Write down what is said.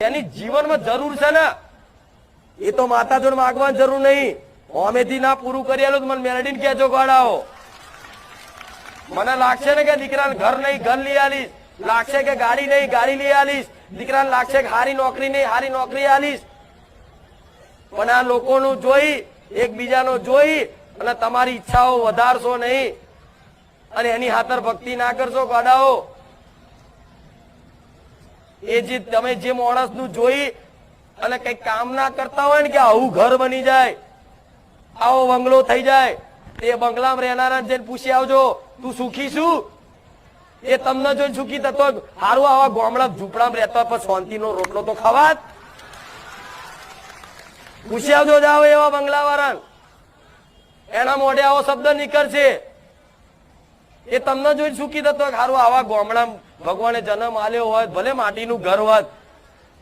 એની જીવનમાં જરૂર છે ને. એ તો માતા જોડ માગવાની જરૂર નહીં. અમેથી ના પૂરું કરી મને મેળવીને કહેજો ગોળાઓ. મને લાગશે ને કે દીકરાને ઘર નહીં, ઘર લઈ આલીશ. લાગશે કે ગાડી નહીં, ગાડી લઈ આલીશ. દીકરાને લાગશે કે હારી નોકરી નહીં, હારી નોકરી આલીશ. પણ આ લોકોનું જોઈ, એકબીજાનું જોઈ અને તમારી ઈચ્છાઓ વધારશો નહીં. અને એની હાથર ભક્તિ ના કરશો ગોડાઓ એ જે તમે જે માણસનું જોઈ અને કઈ કામ ના કરતા હોય ને કે આવું ઘર બની જાય, આવો બંગલો થઈ જાય તે બંગલામાં રહેનારા જઈને પૂછી આવજો, તું સુખી શું એ તમને જોઈને સુખી થતો. હારું, આવા ગામડા ઝૂંપડામાં રહેતા પણ શાંતિનો રોટલો તો ખાવા પૂછી આવજો જાઓ એવા બંગલા વાળા એના મોઢે આવો શબ્દ નીકળશે. એ તમને જોઈને સુખી થતો હારું, આવા ગામડા ભગવાને જન્મ આલ્યો હોય ભલે માટીનું ઘર હોત